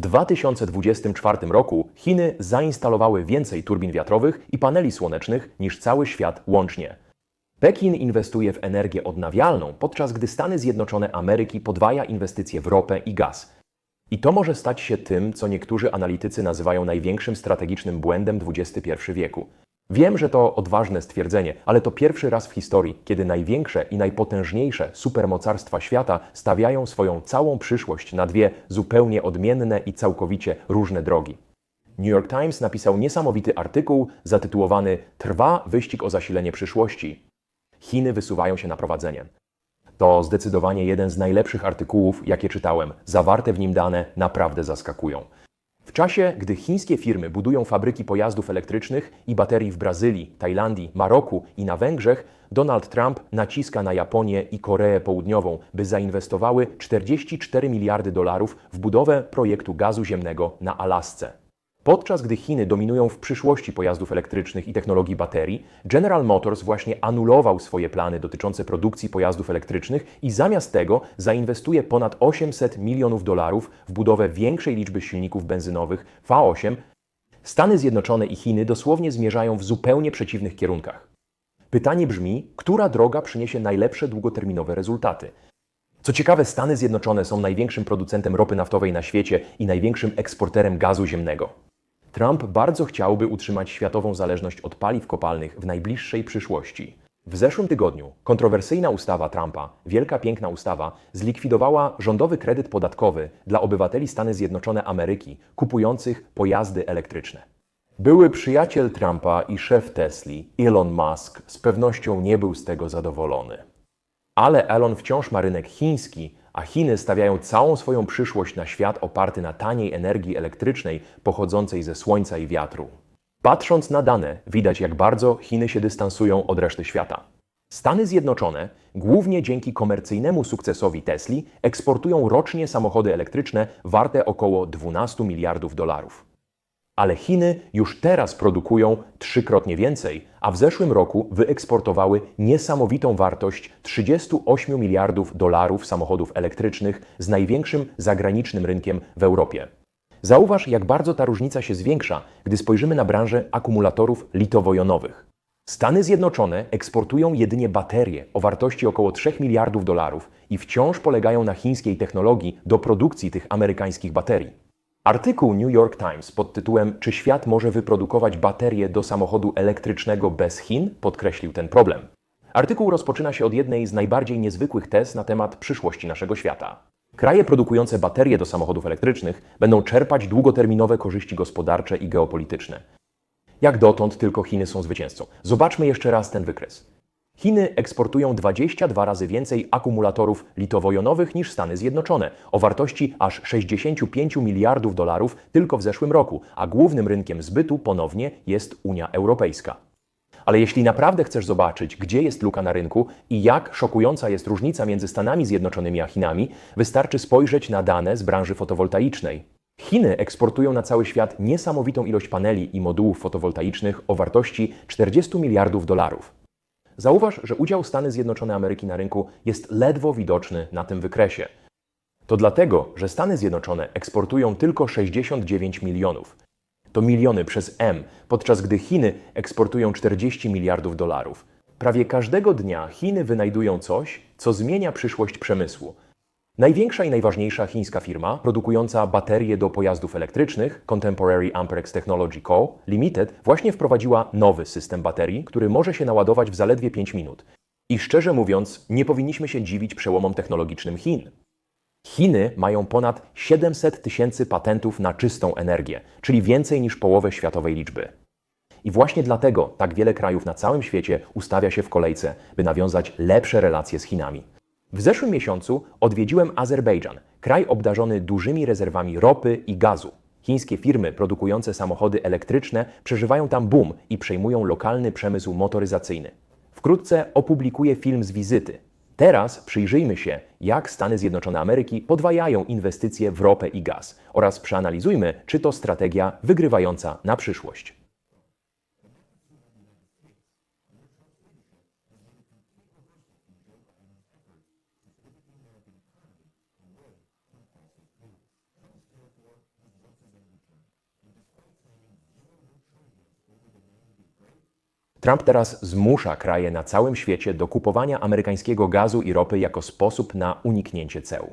W 2024 roku Chiny zainstalowały więcej turbin wiatrowych i paneli słonecznych niż cały świat łącznie. Pekin inwestuje w energię odnawialną, podczas gdy Stany Zjednoczone Ameryki podwaja inwestycje w ropę i gaz. I to może stać się tym, co niektórzy analitycy nazywają największym strategicznym błędem XXI wieku. Wiem, że to odważne stwierdzenie, ale to pierwszy raz w historii, kiedy największe i najpotężniejsze supermocarstwa świata stawiają swoją całą przyszłość na dwie zupełnie odmienne i całkowicie różne drogi. New York Times napisał niesamowity artykuł zatytułowany Trwa wyścig o zasilenie przyszłości. Chiny wysuwają się na prowadzenie. To zdecydowanie jeden z najlepszych artykułów, jakie czytałem. Zawarte w nim dane naprawdę zaskakują. W czasie, gdy chińskie firmy budują fabryki pojazdów elektrycznych i baterii w Brazylii, Tajlandii, Maroku i na Węgrzech, Donald Trump naciska na Japonię i Koreę Południową, by zainwestowały 44 miliardy dolarów w budowę projektu gazu ziemnego na Alasce. Podczas gdy Chiny dominują w przyszłości pojazdów elektrycznych i technologii baterii, General Motors właśnie anulował swoje plany dotyczące produkcji pojazdów elektrycznych i zamiast tego zainwestuje ponad 800 milionów dolarów w budowę większej liczby silników benzynowych V8. Stany Zjednoczone i Chiny dosłownie zmierzają w zupełnie przeciwnych kierunkach. Pytanie brzmi, która droga przyniesie najlepsze długoterminowe rezultaty? Co ciekawe, Stany Zjednoczone są największym producentem ropy naftowej na świecie i największym eksporterem gazu ziemnego. Trump bardzo chciałby utrzymać światową zależność od paliw kopalnych w najbliższej przyszłości. W zeszłym tygodniu kontrowersyjna ustawa Trumpa, wielka piękna ustawa, zlikwidowała rządowy kredyt podatkowy dla obywateli Stany Zjednoczone Ameryki kupujących pojazdy elektryczne. Były przyjaciel Trumpa i szef Tesli, Elon Musk, z pewnością nie był z tego zadowolony. Ale Elon wciąż ma rynek chiński, a Chiny stawiają całą swoją przyszłość na świat oparty na taniej energii elektrycznej pochodzącej ze słońca i wiatru. Patrząc na dane, widać jak bardzo Chiny się dystansują od reszty świata. Stany Zjednoczone, głównie dzięki komercyjnemu sukcesowi Tesli, eksportują rocznie samochody elektryczne warte około 12 miliardów dolarów. Ale Chiny już teraz produkują trzykrotnie więcej, a w zeszłym roku wyeksportowały niesamowitą wartość 38 miliardów dolarów samochodów elektrycznych z największym zagranicznym rynkiem w Europie. Zauważ, jak bardzo ta różnica się zwiększa, gdy spojrzymy na branżę akumulatorów litowo-jonowych. Stany Zjednoczone eksportują jedynie baterie o wartości około 3 miliardów dolarów i wciąż polegają na chińskiej technologii do produkcji tych amerykańskich baterii. Artykuł New York Times pod tytułem Czy świat może wyprodukować baterie do samochodu elektrycznego bez Chin? podkreślił ten problem. Artykuł rozpoczyna się od jednej z najbardziej niezwykłych tez na temat przyszłości naszego świata. Kraje produkujące baterie do samochodów elektrycznych będą czerpać długoterminowe korzyści gospodarcze i geopolityczne. Jak dotąd tylko Chiny są zwycięzcą. Zobaczmy jeszcze raz ten wykres. Chiny eksportują 22 razy więcej akumulatorów litowo-jonowych niż Stany Zjednoczone, o wartości aż 65 miliardów dolarów tylko w zeszłym roku, a głównym rynkiem zbytu ponownie jest Unia Europejska. Ale jeśli naprawdę chcesz zobaczyć, gdzie jest luka na rynku i jak szokująca jest różnica między Stanami Zjednoczonymi a Chinami, wystarczy spojrzeć na dane z branży fotowoltaicznej. Chiny eksportują na cały świat niesamowitą ilość paneli i modułów fotowoltaicznych o wartości 40 miliardów dolarów. Zauważ, że udział Stany Zjednoczone Ameryki na rynku jest ledwo widoczny na tym wykresie. To dlatego, że Stany Zjednoczone eksportują tylko 69 milionów. To miliony przez M, podczas gdy Chiny eksportują 40 miliardów dolarów. Prawie każdego dnia Chiny wynajdują coś, co zmienia przyszłość przemysłu. Największa i najważniejsza chińska firma produkująca baterie do pojazdów elektrycznych, Contemporary Amperex Technology Co. Limited, właśnie wprowadziła nowy system baterii, który może się naładować w zaledwie 5 minut. I szczerze mówiąc, nie powinniśmy się dziwić przełomom technologicznym Chin. Chiny mają ponad 700 tysięcy patentów na czystą energię, czyli więcej niż połowę światowej liczby. I właśnie dlatego tak wiele krajów na całym świecie ustawia się w kolejce, by nawiązać lepsze relacje z Chinami. W zeszłym miesiącu odwiedziłem Azerbejdżan, kraj obdarzony dużymi rezerwami ropy i gazu. Chińskie firmy produkujące samochody elektryczne przeżywają tam boom i przejmują lokalny przemysł motoryzacyjny. Wkrótce opublikuję film z wizyty. Teraz przyjrzyjmy się, jak Stany Zjednoczone Ameryki podwajają inwestycje w ropę i gaz oraz przeanalizujmy, czy to strategia wygrywająca na przyszłość. Trump teraz zmusza kraje na całym świecie do kupowania amerykańskiego gazu i ropy jako sposób na uniknięcie ceł.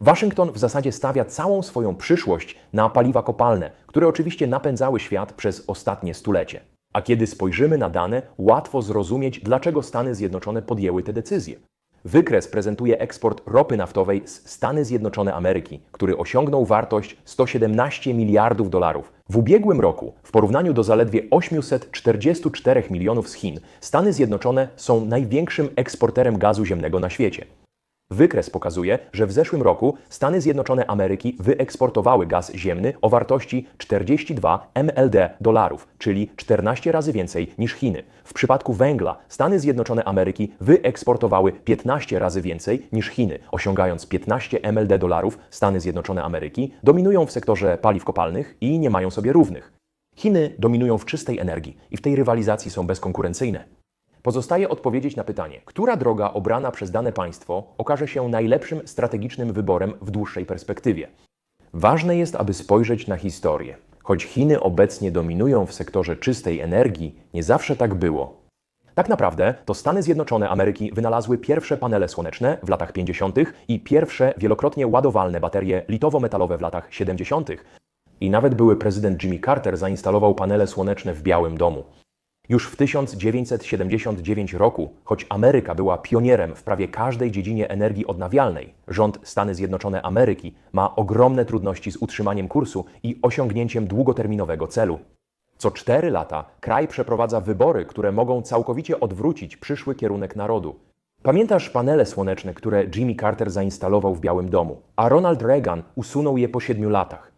Waszyngton w zasadzie stawia całą swoją przyszłość na paliwa kopalne, które oczywiście napędzały świat przez ostatnie stulecie. A kiedy spojrzymy na dane, łatwo zrozumieć, dlaczego Stany Zjednoczone podjęły te decyzje. Wykres prezentuje eksport ropy naftowej z Stany Zjednoczone Ameryki, który osiągnął wartość 117 miliardów dolarów. W ubiegłym roku, w porównaniu do zaledwie 844 milionów z Chin, Stany Zjednoczone są największym eksporterem gazu ziemnego na świecie. Wykres pokazuje, że w zeszłym roku Stany Zjednoczone Ameryki wyeksportowały gaz ziemny o wartości 42 MLD dolarów, czyli 14 razy więcej niż Chiny. W przypadku węgla Stany Zjednoczone Ameryki wyeksportowały 15 razy więcej niż Chiny, osiągając 15 MLD dolarów. Stany Zjednoczone Ameryki dominują w sektorze paliw kopalnych i nie mają sobie równych. Chiny dominują w czystej energii i w tej rywalizacji są bezkonkurencyjne. Pozostaje odpowiedzieć na pytanie, która droga obrana przez dane państwo okaże się najlepszym strategicznym wyborem w dłuższej perspektywie. Ważne jest, aby spojrzeć na historię. Choć Chiny obecnie dominują w sektorze czystej energii, nie zawsze tak było. Tak naprawdę to Stany Zjednoczone Ameryki wynalazły pierwsze panele słoneczne w latach 50. i pierwsze wielokrotnie ładowalne baterie litowo-metalowe w latach 70. I nawet były prezydent Jimmy Carter zainstalował panele słoneczne w Białym Domu. Już w 1979 roku, choć Ameryka była pionierem w prawie każdej dziedzinie energii odnawialnej, rząd Stany Zjednoczone Ameryki ma ogromne trudności z utrzymaniem kursu i osiągnięciem długoterminowego celu. Co cztery lata kraj przeprowadza wybory, które mogą całkowicie odwrócić przyszły kierunek narodu. Pamiętasz panele słoneczne, które Jimmy Carter zainstalował w Białym Domu, a Ronald Reagan usunął je po siedmiu latach?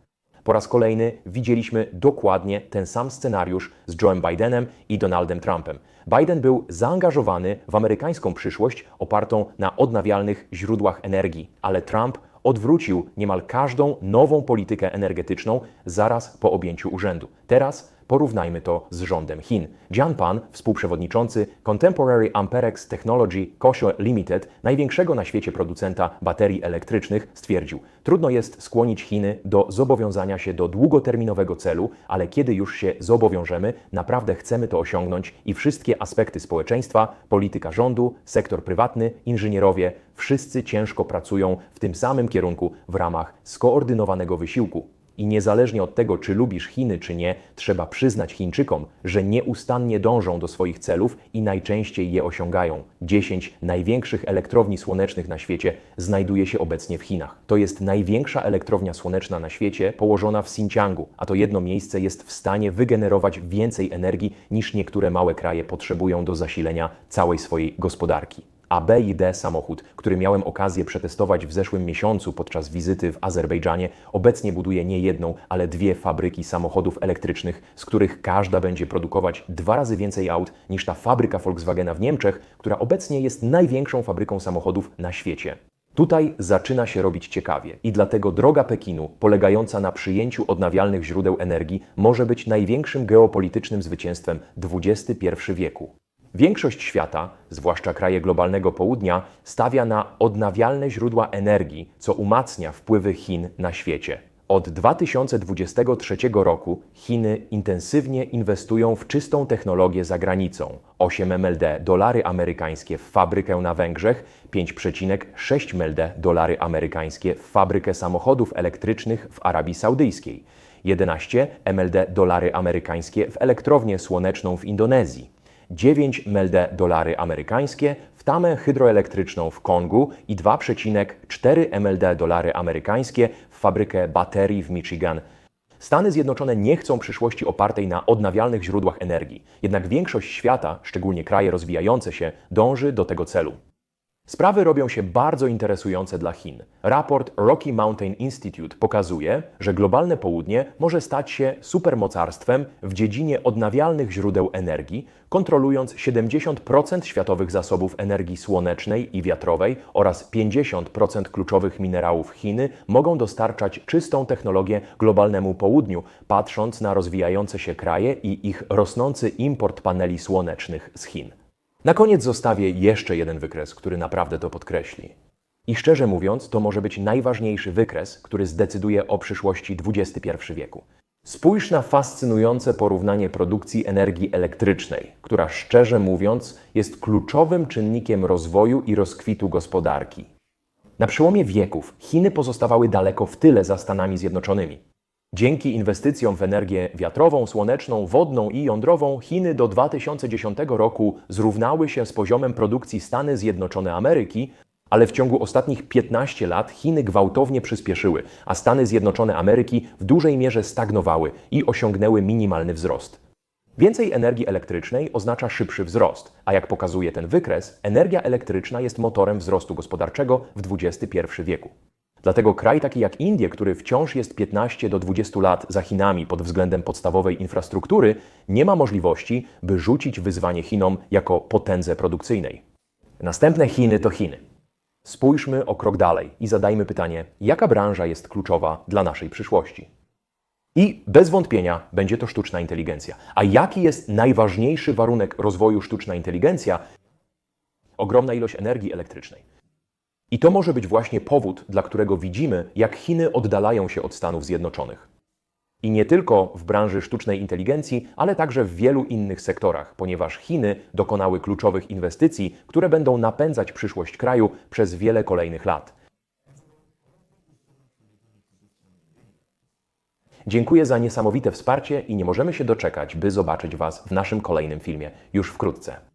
Po raz kolejny widzieliśmy dokładnie ten sam scenariusz z Joe'em Bidenem i Donaldem Trumpem. Biden był zaangażowany w amerykańską przyszłość opartą na odnawialnych źródłach energii, ale Trump odwrócił niemal każdą nową politykę energetyczną zaraz po objęciu urzędu. Teraz porównajmy to z rządem Chin. Jian Pan, współprzewodniczący Contemporary Amperex Technology Kosho Limited, największego na świecie producenta baterii elektrycznych, stwierdził: Trudno jest skłonić Chiny do zobowiązania się do długoterminowego celu, ale kiedy już się zobowiążemy, naprawdę chcemy to osiągnąć i wszystkie aspekty społeczeństwa, polityka rządu, sektor prywatny, inżynierowie, wszyscy ciężko pracują w tym samym kierunku w ramach skoordynowanego wysiłku. I niezależnie od tego, czy lubisz Chiny, czy nie, trzeba przyznać Chińczykom, że nieustannie dążą do swoich celów i najczęściej je osiągają. 10 największych elektrowni słonecznych na świecie znajduje się obecnie w Chinach. To jest największa elektrownia słoneczna na świecie, położona w Xinjiangu, a to jedno miejsce jest w stanie wygenerować więcej energii niż niektóre małe kraje potrzebują do zasilenia całej swojej gospodarki. A B i D samochód, który miałem okazję przetestować w zeszłym miesiącu podczas wizyty w Azerbejdżanie, obecnie buduje nie jedną, ale dwie fabryki samochodów elektrycznych, z których każda będzie produkować dwa razy więcej aut niż ta fabryka Volkswagena w Niemczech, która obecnie jest największą fabryką samochodów na świecie. Tutaj zaczyna się robić ciekawie i dlatego droga Pekinu, polegająca na przyjęciu odnawialnych źródeł energii, może być największym geopolitycznym zwycięstwem XXI wieku. Większość świata, zwłaszcza kraje globalnego południa, stawia na odnawialne źródła energii, co umacnia wpływy Chin na świecie. Od 2023 roku Chiny intensywnie inwestują w czystą technologię za granicą. 8 MLD dolary amerykańskie w fabrykę na Węgrzech, 5,6 MLD dolary amerykańskie w fabrykę samochodów elektrycznych w Arabii Saudyjskiej, 11 MLD dolary amerykańskie w elektrownię słoneczną w Indonezji. 9 MLD dolary amerykańskie w tamę hydroelektryczną w Kongu i 2,4 MLD dolary amerykańskie w fabrykę baterii w Michigan. Stany Zjednoczone nie chcą przyszłości opartej na odnawialnych źródłach energii, jednak większość świata, szczególnie kraje rozwijające się, dąży do tego celu. Sprawy robią się bardzo interesujące dla Chin. Raport Rocky Mountain Institute pokazuje, że globalne południe może stać się supermocarstwem w dziedzinie odnawialnych źródeł energii, kontrolując 70% światowych zasobów energii słonecznej i wiatrowej oraz 50% kluczowych minerałów Chiny mogą dostarczać czystą technologię globalnemu południu, patrząc na rozwijające się kraje i ich rosnący import paneli słonecznych z Chin. Na koniec zostawię jeszcze jeden wykres, który naprawdę to podkreśli. I szczerze mówiąc, to może być najważniejszy wykres, który zdecyduje o przyszłości XXI wieku. Spójrz na fascynujące porównanie produkcji energii elektrycznej, która szczerze mówiąc jest kluczowym czynnikiem rozwoju i rozkwitu gospodarki. Na przełomie wieków Chiny pozostawały daleko w tyle za Stanami Zjednoczonymi. Dzięki inwestycjom w energię wiatrową, słoneczną, wodną i jądrową Chiny do 2010 roku zrównały się z poziomem produkcji Stany Zjednoczone Ameryki, ale w ciągu ostatnich 15 lat Chiny gwałtownie przyspieszyły, a Stany Zjednoczone Ameryki w dużej mierze stagnowały i osiągnęły minimalny wzrost. Więcej energii elektrycznej oznacza szybszy wzrost, a jak pokazuje ten wykres, energia elektryczna jest motorem wzrostu gospodarczego w XXI wieku. Dlatego kraj taki jak Indie, który wciąż jest 15 do 20 lat za Chinami pod względem podstawowej infrastruktury, nie ma możliwości, by rzucić wyzwanie Chinom jako potędze produkcyjnej. Następne Chiny to Chiny. Spójrzmy o krok dalej i zadajmy pytanie, jaka branża jest kluczowa dla naszej przyszłości? I bez wątpienia będzie to sztuczna inteligencja. A jaki jest najważniejszy warunek rozwoju sztuczna inteligencja? Ogromna ilość energii elektrycznej. I to może być właśnie powód, dla którego widzimy, jak Chiny oddalają się od Stanów Zjednoczonych. I nie tylko w branży sztucznej inteligencji, ale także w wielu innych sektorach, ponieważ Chiny dokonały kluczowych inwestycji, które będą napędzać przyszłość kraju przez wiele kolejnych lat. Dziękuję za niesamowite wsparcie i nie możemy się doczekać, by zobaczyć Was w naszym kolejnym filmie już wkrótce.